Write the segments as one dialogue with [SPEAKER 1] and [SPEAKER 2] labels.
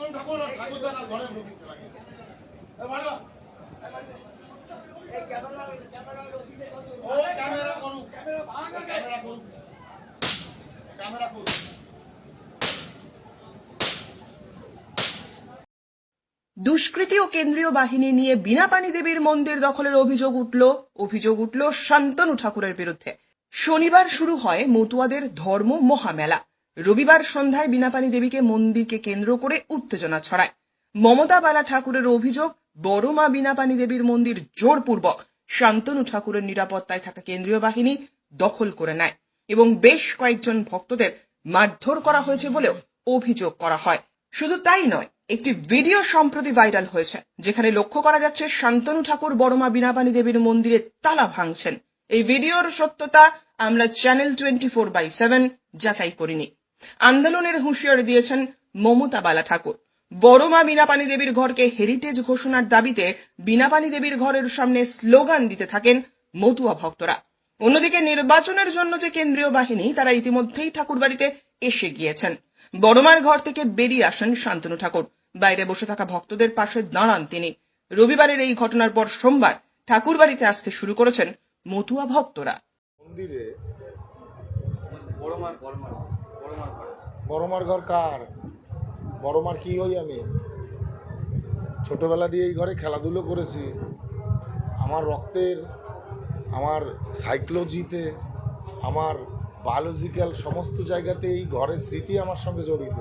[SPEAKER 1] শান্তনু ঠাকুর আর ঠাকুর ঘরে ঢুকিস লাগে। এ বাড়া। ও ক্যামেরা করুক। ক্যামেরা করুক। ক্যামেরা করুক।
[SPEAKER 2] দুষ্কৃতী ও কেন্দ্রীয় বাহিনী নিয়ে বিনাপানি দেবীর মন্দির দখলের অভিযোগ উঠল। অভিযোগ উঠল শান্তনু ঠাকুরের বিরুদ্ধে। শনিবার শুরু হয় মতুয়াদের ধর্ম মহামেলা। রবিবার সন্ধ্যায় বিনাপানি দেবীকে মন্দিরকে কেন্দ্র করে উত্তেজনা ছড়ায়। মমতা বালা ঠাকুরের অভিযোগ বড় মা বিনাপানি দেবীর মন্দির জোরপূর্বক। শান্তনু ঠাকুরের নিরাপত্তায় থাকা কেন্দ্রীয় বাহিনী দখল করে নেয় এবং বেশ কয়েকজন ভক্তদের মারধর করা হয়েছে বলেও অভিযোগ করা হয়। শুধু তাই নয়, একটি ভিডিও সম্প্রতি ভাইরাল হয়েছে, যেখানে লক্ষ্য করা যাচ্ছে শান্তনু ঠাকুর বড়মা বিনাপানি দেবীর মন্দিরে তালা ভাঙছেন। এই ভিডিওর সত্যতা আমরা channel twenty four by seven যাচাই করিনি। আন্দোলনের হুঁশিয়ারি দিয়েছেন মমতা বালা ঠাকুর বড়মা বিনাপানি দেবীর ঘরকে হেরিটেজ ঘোষণার দাবিতে বিনাপানি দেবীর ঘরের সামনে স্লোগান দিতে থাকেন মতুয়া ভক্তরা। অন্যদিকে নির্বাচনের জন্য যে কেন্দ্রীয় বাহিনী, তারা ইতিমধ্যেই ঠাকুরবাড়িতে এসে গিয়েছেন। বড়মার ঘর থেকে বেরিয়ে আসেন শান্তনু ঠাকুর। বাইরে বসে থাকা ভক্তদের পাশে দাঁড়ান তিনি। রবিবারের এই ঘটনার পর সোমবার ঠাকুর বাড়িতে আসতে শুরু করেছেন মতুয়া ভক্তরা।
[SPEAKER 3] মন্দিরে
[SPEAKER 4] বড়মার ঘর
[SPEAKER 3] কার? বড়মার কি হই আমি? ছোটবেলা দিয়ে এই ঘরে খেলাধুলো করেছি। আমার রক্তের, আমার সাইকোলজিতে, আমার বায়োলজিক্যাল সমস্ত জায়গাতে এই ঘরের স্মৃতি আমার সঙ্গে জড়িত।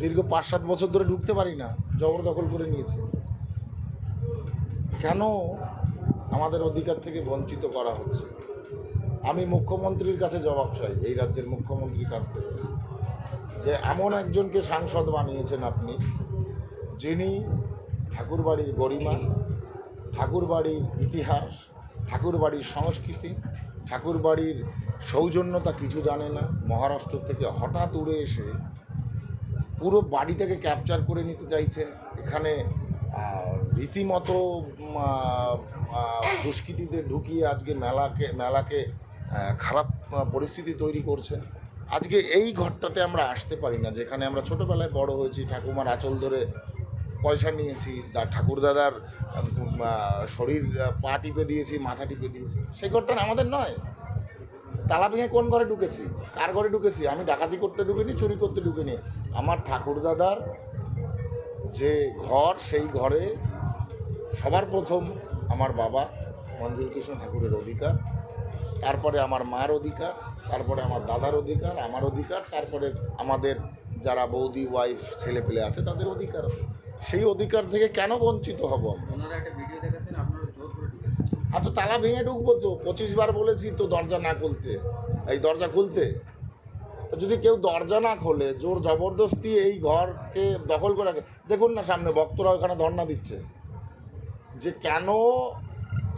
[SPEAKER 3] দীর্ঘ পাঁচ সাত বছর ধরে ঢুকতে পারি না জবরদখল করে নিয়েছে। কেন আমাদের অধিকার থেকে বঞ্চিত করা হচ্ছে? আমি মুখ্যমন্ত্রীর কাছে জবাব চাই এই রাজ্যের মুখ্যমন্ত্রীর কাছ থেকে। যে এমন একজনকে সাংসদ বানিয়েছেন আপনি, যিনি ঠাকুরবাড়ির গরিমা, ঠাকুরবাড়ির ইতিহাস, ঠাকুরবাড়ির সংস্কৃতি, ঠাকুরবাড়ির সৌজন্যতা কিছু জানে না, মহারাষ্ট্র থেকে হঠাৎ উড়ে এসে পুরো বাড়িটাকে ক্যাপচার করে নিতে চাইছেন। এখানে রীতিমতো দুষ্কৃতীদের ঢুকিয়ে আজকে মেলাকে মেলাকে খারাপ পরিস্থিতি তৈরি করছে আজকে এই ঘরটাতে আমরা আসতে পারি না, যেখানে আমরা ছোটোবেলায় বড় হয়েছি, ঠাকুমার আঁচল ধরে পয়সা নিয়েছি, দা ঠাকুরদাদার শরীর পা টিপে দিয়েছি, মাথা টিপে দিয়েছি। সেই ঘরটা আমাদের নয়। তালা ভেঙে কোন ঘরে ঢুকেছি? কার ঘরে ঢুকেছি? আমি ডাকাতি করতে ঢুকিনি, চুরি করতে ঢুকিনি। আমার ঠাকুরদাদার যে ঘর, সেই ঘরে সবার প্রথম আমার বাবা মঞ্জুর কৃষ্ণ ঠাকুরের অধিকার। তারপরে আমার মার অধিকার তারপরে আমার দাদার অধিকার আমার অধিকার তারপরে আমাদের যারা বৌদি ওয়াইফ ছেলে পেলে আছে তাদের অধিকার আছে। সেই অধিকার থেকে কেন বঞ্চিত হব তো তালা ভেঙে ঢুকবো তো পঁচিশ বার বলেছি তো দরজা না খুলতে। এই দরজা খুলতে। যদি কেউ দরজা না খোলে জোর জবরদস্তি এই ঘরকে দখল করে রাখে। দেখুন না সামনে ভক্তরা ওখানে ধর্ণা দিচ্ছে। যে কেন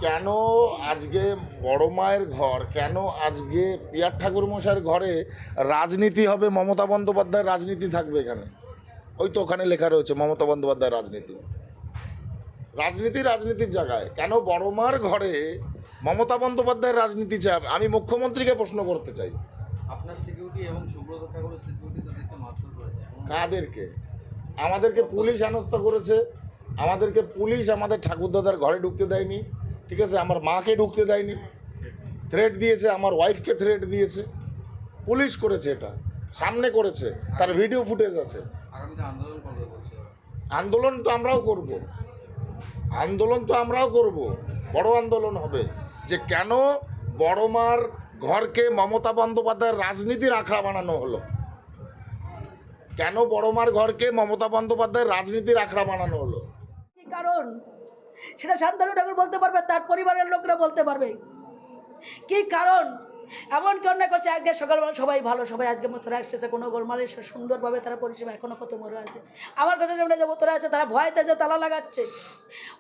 [SPEAKER 3] কেন আজকে বড় মায়ের ঘর কেন আজকে পিয়ার ঠাকুর মশাইয়ের ঘরে রাজনীতি হবে মমতা বন্দ্যোপাধ্যায়ের রাজনীতি থাকবে এখানে? ওই তো ওখানে লেখা রয়েছে মমতা বন্দ্যোপাধ্যায়ের রাজনীতি। রাজনীতি রাজনীতির জায়গায়। কেন বড় মার ঘরে মমতা বন্দ্যোপাধ্যায়ের রাজনীতি চায় আমি মুখ্যমন্ত্রীকে প্রশ্ন করতে চাই।
[SPEAKER 4] আপনার সিকিউরিটি এবং সুব্রত ঠাকুরের সিকিউরিটি তাদেরকে মারধর করেছে
[SPEAKER 3] কাদেরকে? আমাদেরকে পুলিশ হেনস্থা করেছে। আমাদেরকে পুলিশ আমাদের ঠাকুরদাদার ঘরে ঢুকতে দেয়নি। ঠিক আছে? আমার মাকে ঢুকতে দেয়নি। থ্রেট দিয়েছে, আমার ওয়াইফকে থ্রেট দিয়েছে। পুলিশ করেছে এটা। সামনে করেছে। তার ভিডিও ফুটেজ আছে।
[SPEAKER 4] আন্দোলন
[SPEAKER 3] তো আমরাও করব। আন্দোলন তো আমরাও করব। বড় আন্দোলন হবে। যে কেন বড় মার ঘরকে মমতা বন্দ্যোপাধ্যায়ের রাজনীতির আখড়া বানানো হলো? কেন বড় মার ঘরকে মমতা বন্দ্যোপাধ্যায়ের রাজনীতির আখড়া বানানো হলো?
[SPEAKER 5] কারণ? সেটা শান্তনু ঠাকুর বলতে পারবে, তার পরিবারের লোকরা বলতে পারবে। কি কারণ? এমন কি অন্যায় করছে, আজকে সকালবেলা সবাই ভালো, সবাই আজকে মতোরা আসছে কোনো গোলমালে সুন্দরভাবে তারা পরিষেবা এখনও কত মরে আছে। আমার কাছে যেমন যে মতোরা আছে তারা ভয়তে যে তালা লাগাচ্ছে।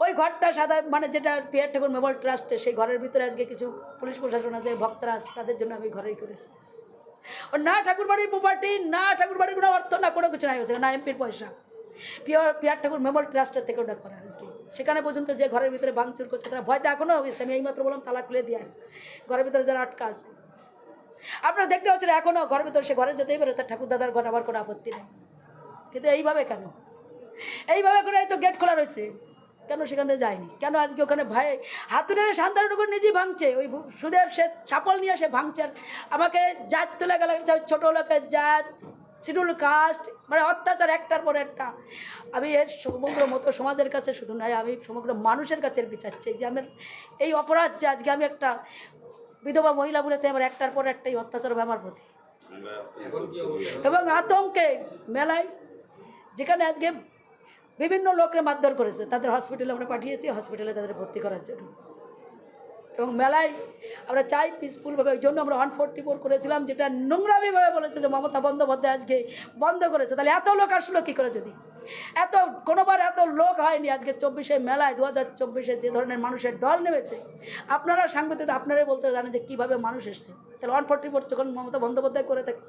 [SPEAKER 5] ওই ঘরটা সাদা মানে যেটা পিয়ার ঠাকুর মেমোরিয়াল ট্রাস্টে, সেই ঘরের ভিতরে আজকে কিছু পুলিশ প্রশাসন আছে, ভক্তরা আছে, তাদের জন্য আমি ঘরেই করেছি। না ঠাকুরবাড়ির প্রপার্টি না ঠাকুরবাড়ির কোনো অর্থ, না কোনো কিছু নাই, হয়েছে, না এমপির পয়সা। পিওর পিয়ার ঠাকুর মেমোরিয়াল ট্রাস্টের থেকে ওটা করা হয়েছে। সেখানে পর্যন্ত যে ঘরের ভিতরে ভাঙচুর করছে, তারা ভয়তে এখনও হয়েছে। আমি এইমাত্র বললাম, তালা খুলে দিয়ে ঘরের ভিতরে যারা আটকা আছে। আপনারা দেখতে পাচ্ছেন এখনও ঘরের ভিতরে সে ঘরে যেতেই পারে, তার ঠাকুর দাদার ঘর আমার কোনো আপত্তি নেই। কিন্তু এইভাবে কেন? এইভাবে করে এই তো গেট খোলা রয়েছে। কেন সেখান থেকে যায়নি? কেন আজকে ওখানে ভাই হাতুড়ে শান্তানুটুকু নিজেই ভাঙছে? ওই সুদের সে ছাপল নিয়ে সে ভাঙছে। আমাকে জাত তুলে গেল ছোটো লোকের জাত। শিডিউল কাস্ট মানে অত্যাচার একটার পর একটা। আমি এর সমগ্র মতো সমাজের কাছে শুধু নয়, আমি সমগ্র মানুষের কাছে বিচার চাই যে আমার এই অপরাধ যে আজকে আমি একটা বিধবা মহিলা বলেতে আমার একটার পর একটাই অত্যাচার হবে আমার প্রতি। এবং আতঙ্কে মেলায় যেখানে আজকে বিভিন্ন লোককে মারধর করেছে, তাদের হসপিটালে আমরা পাঠিয়েছি হসপিটালে তাদের ভর্তি করার জন্য। এবং মেলায় আমরা চাই পিসফুলভাবে ওই জন্য আমরা ওয়ান ফোরটি ফোর করেছিলাম, যেটা নোংরামিভাবে বলেছে যে মমতা বন্দ্যোপাধ্যায় আজকে বন্ধ করেছে। তাহলে এত লোক আসলো কী করে যদি? এত, কোনোবার এত লোক হয়নি আজকে চব্বিশে মেলায় দু হাজার চব্বিশে যে ধরনের মানুষের ডল নেমেছে। আপনারা সাংবাদিক আপনারাই বলতে জানেন যে কীভাবে মানুষ এসছে। তাহলে ওয়ান ফোরটি ফোর যখন মমতা বন্দ্যোপাধ্যায় করে থাকে,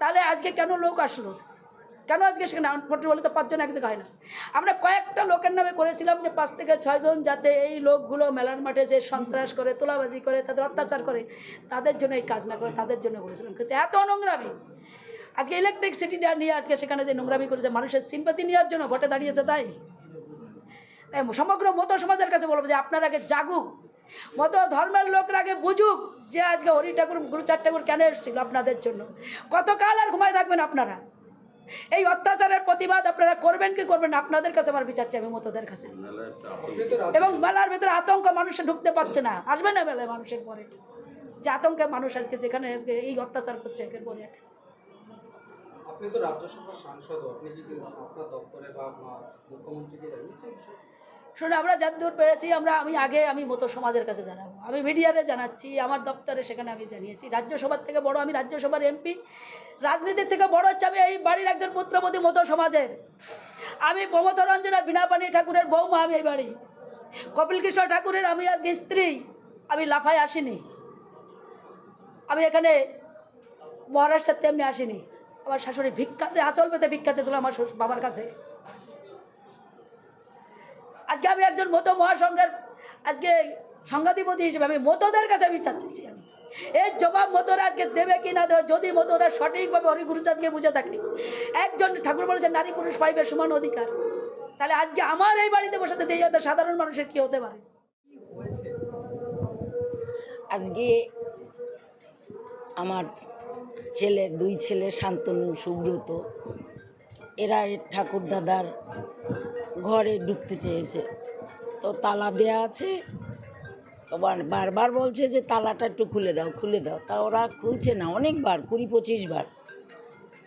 [SPEAKER 5] তাহলে আজকে কেন লোক আসলো? কেন আজকে সেখানে আউটপট্টি বলে তো পাঁচজন এক জায়গায় হয় না? আমরা কয়েকটা লোকের নামে করেছিলাম যে পাঁচ থেকে ছয়জন যাতে এই লোকগুলো মেলার মাঠে যে সন্ত্রাস করে, তোলাবাজি করে, তাদের অত্যাচার করে, তাদের জন্য এই কাজ না করে, তাদের জন্য বলেছিলাম কিন্তু এত নোংরামি। আজকে ইলেকট্রিক সিটিটা নিয়ে আজকে সেখানে যে নোংরামি করেছে, মানুষের সিম্পাতি নেওয়ার জন্য ভোটে দাঁড়িয়েছে তাই? তাই সমগ্র মতো সমাজের কাছে বলব যে আপনারা আগে জাগুক। মতো ধর্মের লোকরা আগে বুঝুক যে আজকে হরি ঠাকুর গুরু চার ঠাকুর কেন এসেছিল আপনাদের জন্য? কতকাল আর ঘুমায় থাকবেন আপনারা? এই অত্যাচারের প্রতিবাদ আপনারা করবেন কি করবেন আপনাদের কাছে আমার বিচার চাই আমি মতোদের কাছে। এবং মেলার ভিতরে আতঙ্ক মানুষে ঢুকতে পারছে না। আসবে না মেলায় মানুষের পরে? যে আতঙ্কে মানুষ আজকে যেখানে আজকে এই অত্যাচার করছে একের পরে এক।
[SPEAKER 4] আপনি তো রাজ্যসভার সাংসদ আপনি কি আপনার দপ্তরে বা মুখ্যমন্ত্রীকে জানিয়েছেন?
[SPEAKER 5] শুনে আমরা যতদূর পেরেছি আমরা আমি আগে আমি মতো সমাজের কাছে জানাব। আমি মিডিয়ারে জানাচ্ছি আমার দপ্তরে সেখানে আমি জানিয়েছি। রাজ্যসভার থেকে বড় আমি রাজ্যসভার এমপি। রাজনীতির থেকে বড় হচ্ছে আমি এই বাড়ির একজন পুত্রপতি মতো সমাজের। আমি মমতা রঞ্জন আর বিনাপানি ঠাকুরের বৌমা আমি এই বাড়ি। কপিল কৃষ্ণ ঠাকুরের আমি আজকে স্ত্রী। আমি লাফায় আসিনি। আমি এখানে মহারাষ্ট্রের তেমনি আসিনি। আমার শাশুড়ি ভিক্ষাছে আসল পেতে ভিক্ষাছে ছিল আমার বাবার কাছে। আজকে আমি একজন মতো মহাসংঘের, আজকে সংঘাধিপতি হিসেবে আমি মতোদের কাছে আমি চাচ্ছি আমি। এর জবাব মতোরা আজকে দেবে কি না দেবে? যদি মতোরা সঠিকভাবে হরিগুরুচাঁদকে বুঝে থাকে। একজন ঠাকুর বলেছেন, নারী পুরুষ পাইবে সমান অধিকার। তাহলে আজকে আমার এই বাড়িতে বসে এই হতে সাধারণ মানুষের কি হতে পারে?
[SPEAKER 6] আজকে আমার ছেলে, দুই ছেলে, শান্তনু, সুব্রত, এর ঠাকুর দাদার ঘরে ঢুকতে চেয়েছে। তো তালা দেয়া আছে বারবার বলছে যে তালাটা একটু খুলে দাও খুলে দাও। তা ওরা খুলছে না, অনেকবার, কুড়ি, পঁচিশ বার।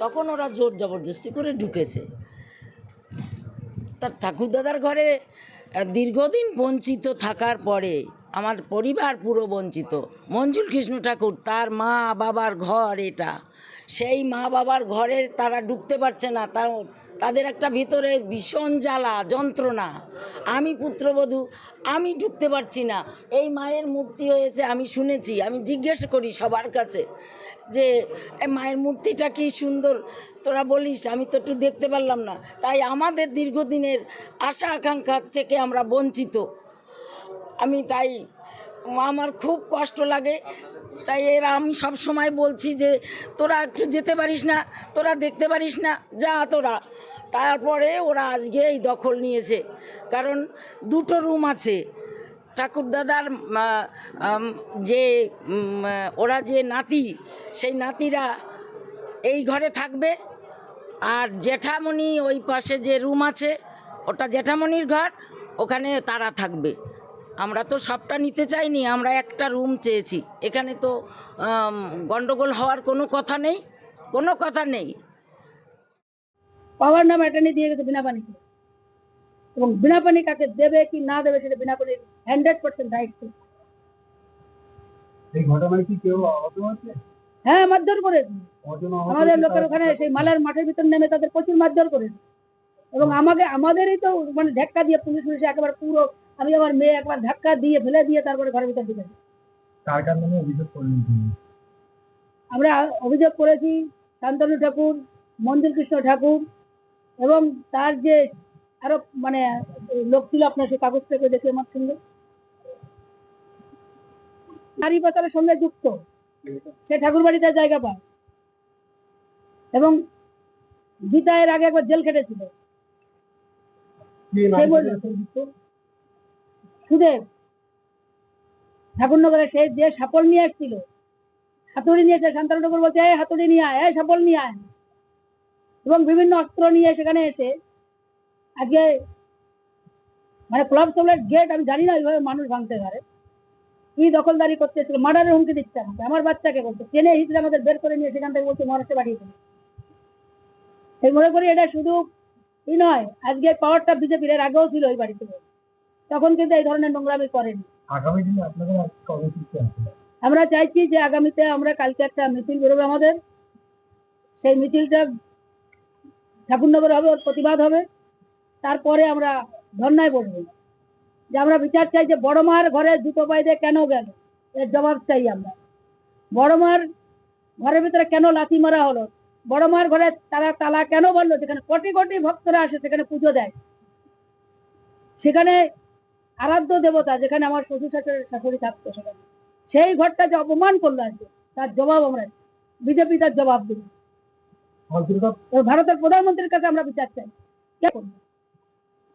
[SPEAKER 6] তখন ওরা জোর জবরদস্তি করে ঢুকেছে। তার ঠাকুরদাদার ঘরে দীর্ঘদিন বঞ্চিত থাকার পরে আমার পরিবার পুরো বঞ্চিত। মঞ্জুল কৃষ্ণ ঠাকুর, তার মা বাবার ঘর এটা। সেই মা বাবার ঘরে তারা ঢুকতে পারছে না তার তাদের একটা ভিতরে ভীষণ জ্বালা, যন্ত্রণা। আমি পুত্রবধূ, আমি ঢুকতে পারছি না। এই মায়ের মূর্তি হয়েছে, আমি শুনেছি, আমি জিজ্ঞেস করি সবার কাছে যে মায়ের মূর্তিটা কি সুন্দর? তোরা বলিস, আমি তো একটু দেখতে পারলাম না। তাই আমাদের দীর্ঘদিনের আশা আকাঙ্ক্ষার থেকে আমরা বঞ্চিত। আমি তাই, আমার খুব কষ্ট লাগে। তাই এরা আমি সব সময় বলছি যে, তোরা একটু যেতে পারিস না, তোরা দেখতে পারিস না, যা তোরা। তারপরে ওরা আজকে এই দখল নিয়েছে। কারণ দুটো রুম আছে। ঠাকুরদাদার যে ওরা যে নাতি, সেই নাতিরা এই ঘরে থাকবে। আর জেঠামণি ওই পাশে যে রুম আছে, ওটা জেঠামণির ঘর, ওখানে তারা থাকবে। আমরা তো সবটা নিতে চাইনি আমরা একটা রুম চেয়েছি। এখানে তো আম, গন্ডগোল হওয়ার কোনো কথা নেই কোনো কথা নেই।
[SPEAKER 7] পাওয়ার নাম অ্যাটর্নি দিয়ে গেছে বিনা পানিকে এবং বিনা পানি কাকে দেবে কি না দেবে সেটা বিনা পানির হান্ড্রেড পার্সেন্ট দায়িত্ব।
[SPEAKER 8] এই ঘটনায় কি কেউ আহত হয়েছে?
[SPEAKER 7] হ্যাঁ মারধর করেছে। আমাদের লোকের ওখানে সেই মালার মাঠের ভিতর নেমে তাদের প্রচুর মারধর করেছে। এবং আমাকে আমাদেরই তো মানে ধাক্কা দিয়ে পুলিশ পুলিশ একেবারে পুরো আমি আমার মেয়ে একবার ধাক্কা দিয়ে ফেলে দিয়ে তারপরে ঘরের ভিতর ঢুকেছি
[SPEAKER 8] কার কার নামে অভিযোগ করলেন তিনি?
[SPEAKER 7] আমরা অভিযোগ করেছি শান্তনু ঠাকুর মন্দির কৃষ্ণ ঠাকুর এবং তার যে আরও মানে লোক ছিল আপনার সেই কাগজ থেকে দেখে আমার সঙ্গে। নারী পাচারের সঙ্গে যুক্ত। সে ঠাকুর বাড়িতে জায়গা পায়। এবং গীতা এর আগে একবার জেল খেটেছিল
[SPEAKER 8] কে
[SPEAKER 7] সে
[SPEAKER 8] নারী
[SPEAKER 7] বলল-
[SPEAKER 8] সাথে যুক্ত?
[SPEAKER 7] সুদেব ঠাকুরনগরে সে যে সাপল নিয়ে এসেছিল হাতুড়ি নিয়ে এসে শান্তনু ঠাকুর বলছে, এই হাতুড়ি নিয়ে আয়, এই সাপল নিয়ে আয়। এবং বিভিন্ন অস্ত্র নিয়ে সেখানে এসে আজকে মানে ক্লাব সবলের গেট আমি জানি না ওইভাবে মানুষ ভাঙতে পারে। কি দখলদারি করতে এসেছিল, মার্ডারের হুমকি দিচ্ছে আমাকে। আমার বাচ্চাকে বলছে, টেনে হিসেবে আমাদের বের করে নিয়ে সেখান থেকে বলছে, মহারাষ্ট্রে পাঠিয়ে দিল এই মনে করি এটা শুধু ই নয়, আজকে পাওয়ারটা বিজেপির এর আগেও ছিল ওই বাড়িতে। তখন কিন্তু এই ধরনের নোংরামি করেনি।
[SPEAKER 8] আগামী দিনে আপনাদের কর্মসূচি
[SPEAKER 7] আমরা চাইছি যে আগামীতে আমরা কালকে একটা মিছিল বেরোবে আমাদের। সেই মিছিলটা ঠাকুরনগর হবে ওর প্রতিবাদ হবে। তারপরে আমরা ধর্নায় বসবো। যে আমরা বিচার চাই যে বড় মার ঘরে জুতো পাইতে কেন গেল? এর জবাব চাই আমরা। বড় মার ঘরের ভিতরে কেন লাথি মারা হলো? বড় মার ঘরে তারা তালা কেন বলল যেখানে কোটি কোটি ভক্তরা আসে সেখানে পুজো দেয়। সেখানে আরাধ্য দেবতা যেখানে আমার শ্বশুর শাশুড়ি শাশুড়ি থাকতো সেখানে। সেই ঘরটা যে অপমান করল আজকে তার জবাব আমরা বিজেপি তার জবাব তো ভারতের প্রধানমন্ত্রীর কাছে আমরা বিচার চাই।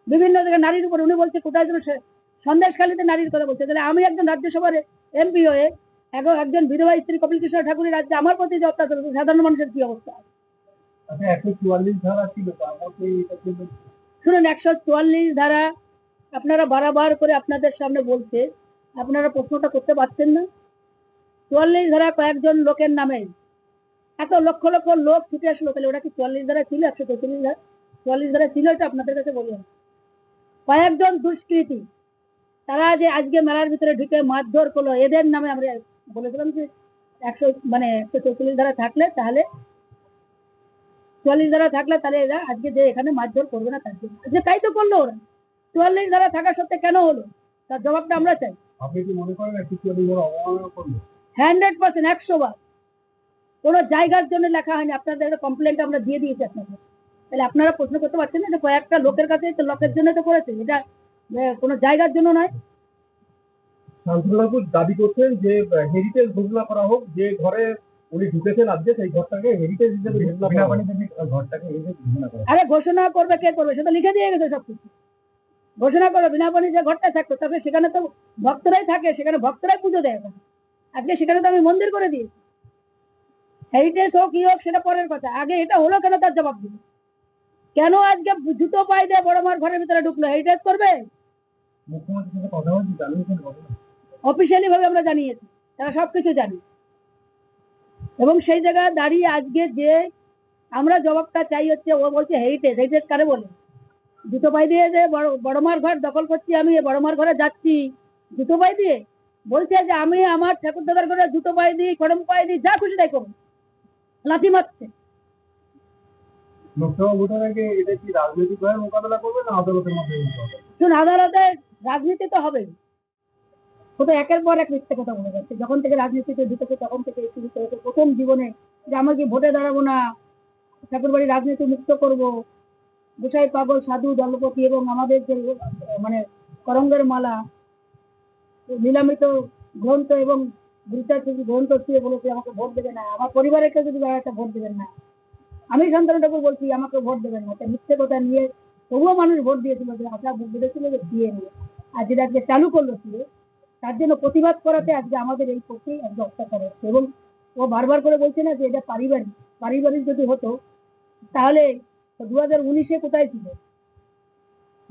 [SPEAKER 7] বিভিন্ন জায়গায় নারীর উপর উনি বলছে কোথায় যেন সন্দেশখালীতে নারীর কথা বলছে। তাহলে আমি একজন রাজ্যসভার এমপি হয়ে এখন একজন বিধবা স্ত্রী কপিল কৃষ্ণ ঠাকুরের রাজ্যে আমার প্রতি যে অত্যাচার হচ্ছে, সাধারণ মানুষের কি অবস্থা?
[SPEAKER 8] আচ্ছা
[SPEAKER 7] শুনুন একশো চুয়াল্লিশ ধারা আপনারা বারবার করে আপনাদের সামনে বলছে, আপনারা প্রশ্নটা করতে পারছেন না। চুয়াল্লিশ ধারা কয়েকজন লোকের নামে, এত লক্ষ লক্ষ লোক ছুটে আসলো, তাহলে ওটা কি চুয়াল্লিশ ধারা ছিল, একশো চৌচল্লিশ ধারা? চুয়াল্লিশ ধারা ছিল এটা আপনাদের কাছে বললাম। কয়েকজন দুষ্কৃতী, তারা যে আজকে মেলার ভিতরে ঢুকে মারধর করল, এদের নামে আমরা বলেছিলাম যে একশো মানে একশো চৌচল্লিশ ধারা থাকলে তাহলে, চুয়াল্লিশ ধারা থাকলে তাহলে এরা আজকে যে এখানে মারধর করবে না, তার জন্য। আজকে তাই তো করল ওরা। চুয়াল্লিশ ধারা থাকা সত্ত্বে কেন হলো? তার জবাবটা আমরা চাই।
[SPEAKER 8] আপনি কি মনে করেন একশো চুয়াল্লিশ ধারা অবমাননা করল
[SPEAKER 7] হান্ড্রেড পার্সেন্ট একশো বার। কোনো জায়গার জন্য লেখা হয়নি। আপনাদের একটা কমপ্লেন্ট আমরা দিয়ে দিয়েছি আপনাদের তাহলে আপনারা প্রশ্ন করতে পারছেন না যে কয়েকটা লোকের কাছে তো লোকের জন্য তো করেছে। এটা কোনো জায়গার জন্য নয়।
[SPEAKER 8] দাবি করছেন যে হেরিটেজ ঘোষণা করা হোক। যে ঘরে উনি ঢুকেছেন আজকে সেই ঘরটাকে হেরিটেজ হিসেবে ঘোষণা করা ঘরটাকে ঘোষণা করা
[SPEAKER 7] আরে ঘোষণা করবে কে করবে? সেটা লিখে দিয়ে গেছে সবকিছু। ঘোষণা করবে বিনা পানি যে ঘরটা থাকতো তবে সেখানে তো ভক্তরাই থাকে সেখানে ভক্তরাই পুজো দেয়। আজকে সেখানে তো আমি মন্দির করে দিয়েছি। হেরিটেজ হোক কি হোক সেটা পরের কথা। আগে এটা হলো কেন তার জবাব দিল? কেন আজকে জুতো পাই দিয়ে বড় মার ঘরের ভিতরে ঢুকলো? হেরিটেজ করবে? অফিসিয়ালি ভাবে আমরা জানিয়েছি তারা সবকিছু জানি। এবং সেই জায়গায় দাঁড়িয়ে আজকে যে আমরা জবাবটা চাই হচ্ছে ও বলছে হেরিটেজ হেরিটেজ কারে বলে? জুতো পাই দিয়ে যে বড় বড়মার ঘর দখল করছি আমি বড়মার ঘরে যাচ্ছি। জুতো পাই দিয়ে? বলছে যে আমি আমার ঠাকুর দাদার ঘরে জুতো পাই দিই কড়ম পাই দিই যা খুশি তাই করুন। লাথি মারছে।
[SPEAKER 8] লোকসভা ভোটের আগে এটা কি রাজনৈতিক ভাবে মোকাবেলা করবে না আদালতের মধ্যে মোকাবেলা করবে?
[SPEAKER 7] শুন আদালতে রাজনীতি তো হবেই। ও তো একের পর এক মিথ্যে কথা বলে যাচ্ছে। যখন থেকে রাজনীতিতে ঢুকেছে তখন থেকে এই শুরু করেছে প্রথম জীবনে যে আমাকে ভোটে দাঁড়াবো না? ঠাকুর বাড়ি রাজনীতি মুক্ত করব? গোসাই পাগল, সাধু দলপতি এবং আমাদের যে মানে করঙ্গের মালা, নিলামিত গ্রন্থ এবং গীতা থেকে গ্রন্থ ছুঁয়ে বলেছে, আমাকে ভোট দেবে না। আমার পরিবারের কেউ যদি একটা ভোট দেবেন না। আমি শান্তনু ঠাকুর বলছি, আমাকে ভোট দেবেন না। একটা মিথ্যে কথা নিয়ে তবুও মানুষ ভোট দিয়েছিল যে আশা ভোট দিয়েছিল যে, দিয়ে নিয়ে। আর যেটা আজকে চালু করল ছিল তার জন্য প্রতিবাদ করাতে আজকে আমাদের এই পক্ষে আজকে অত্যাচার হচ্ছে। এবং ও বারবার করে বলছে না যে, এটা পারিবারিক পারিবারিক যদি হতো, তাহলে দু হাজার উনিশে কোথায় ছিল?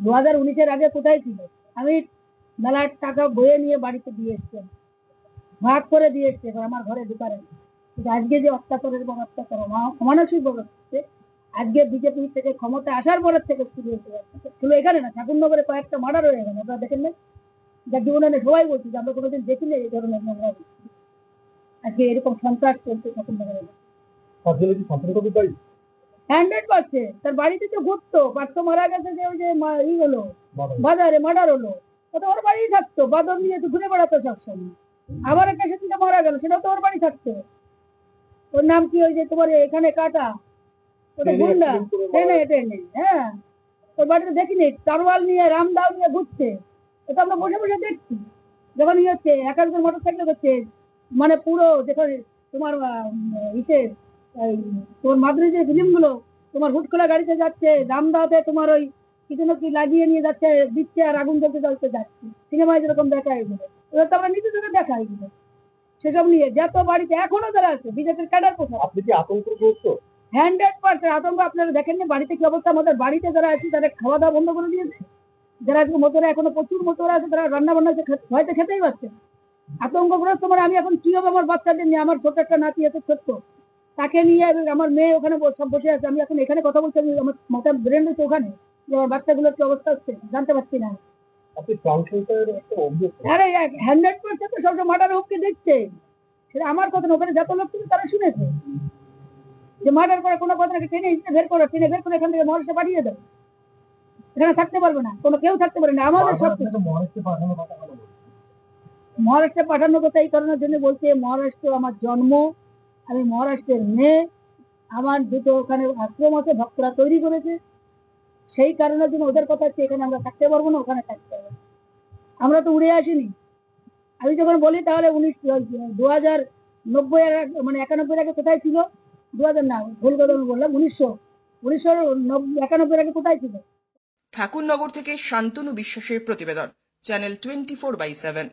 [SPEAKER 7] দু হাজার উনিশের আগে কোথায় ছিল? আমি মেলার টাকা বয়ে নিয়ে বাড়িতে দিয়ে এসছেন ভাগ করে দিয়ে এসছে। আমার ঘরে ঢুকারেন আজকে যে অত্যাচারের পর অত্যাচার অমা- অমানসিক ভাবে হচ্ছে। আজকে বিজেপি থেকে ক্ষমতা আসার পরের থেকে শুরু হতে যাচ্ছে শুধু এখানে না, ঠাকুরনগরে কয়েকটা মার্ডার হয়ে গেল। আপনারা দেখেন না? যার জীবনে সবাই বলছি যে, আমরা কোনোদিন দেখিনি এই ধরনের নোংরা আজকে এরকম সন্ত্রাস চলছে ঠাকুরনগরে। হান্ড্রেড পার্সেন্ট তার বাড়িতে তো ঘুরতো মারা গেছে যে ওই যে ই হলো বাজারে মার্ডার হলো। ও তো ওর বাড়িই থাকতো বাদর নিয়ে তো ঘুরে বেড়াতো সবসময়। আবার একটা মারা গেল সেটা তো ওর বাড়ি থাকতো। ওর নাম কি ওই যে তোমার এখানে কাটা? ওটা গুন্ডা ট্রেনে ট্রেনে হ্যাঁ। ওর বাড়িতে দেখিনি। তারওয়াল নিয়ে রামদাও নিয়ে ঘুরছে। এটা আমরা বসে বসে দেখছি। যখন ইয়ে হচ্ছে এক একজন মোটর সাইকেল করছে মানে পুরো যেখানে তোমার ইসে এই তোমার মাদ্রি যে ফিল্মগুলো তোমার হুট খোলা গাড়িতে যাচ্ছে রামদাওতে তোমার ওই কিছু না কি লাগিয়ে নিয়ে যাচ্ছে দিচ্ছে আর আগুন জ্বলতে জ্বলতে যাচ্ছে। সিনেমায় যেরকম দেখা এগুলো এবার তো আমরা নিজে চোখে দেখা এগুলো সেসব নিয়ে যত বাড়িতে এখনও যারা আছে বিজেপির ক্যাডার কোথায়?
[SPEAKER 8] আপনি কি আতঙ্কগ্রস্ত
[SPEAKER 7] হান্ড্রেড পার্সেন্ট আতঙ্ক আপনারা দেখেননি? বাড়িতে কি অবস্থা? আমাদের বাড়িতে যারা আছে তারা খাওয়া দাওয়া বন্ধ করে দিয়েছে? যারা আজকে মোটরে এখনও প্রচুর মোটর আছে তারা রান্না বান্না হয়তো খেতেই পারছে না। আতঙ্কগ্রস্ত মানে আমি এখন কি হবে আমার বাচ্চাদের নিয়ে? আমার ছোট একটা নাতি আছে ছোট্ট। তাকে নিয়ে আমার মেয়ে ওখানে সব বসে আছে। আমি এখন এখানে কথা বলছি আমার মাথার ব্রেন রয়েছে ওখানে। যে আমার বাচ্চাগুলোর কি অবস্থা হচ্ছে জানতে পারছি না। আরে হান্ড্রেড পার্সেন্ট তো সবসময় মার্ডার সেটা আমার কথা না ওখানে যত লোক ছিল তারা শুনেছে। যে মার্ডার করে কোনো কথা নাকি টেনে বের করো টেনে বের করে এখান থেকে মহারাষ্ট্রে পাঠিয়ে দেবে এখানে থাকতে পারবে না কোনো কেউ থাকতে পারবে না আমাদের সব
[SPEAKER 8] মহারাষ্ট্রে পাঠানোর কথা
[SPEAKER 7] এই কারণের জন্য বলছে মহারাষ্ট্র আমার জন্ম। আমি মহারাষ্ট্রের মেয়ে, আমার দুটো ওখানে আশ্রম আছে, ভক্তরা তৈরি করেছে। সেই কারণের জন্য ওদের কথা হচ্ছে, এখানে আমরা থাকতে পারব না, ওখানে থাকতে হবে। আমরা তো উড়ে আসিনি। আমি যখন বলি, তাহলে উনিশ দু হাজার নব্বই মানে একানব্বই আগে কোথায় ছিল? দু হাজার না, ভুল কথা বললাম, উনিশশো উনিশশো একানব্বই আগে কোথায় ছিল?
[SPEAKER 2] ঠাকুরনগর থেকে শান্তনু বিশ্বাসের প্রতিবেদন, channel twenty four by seven.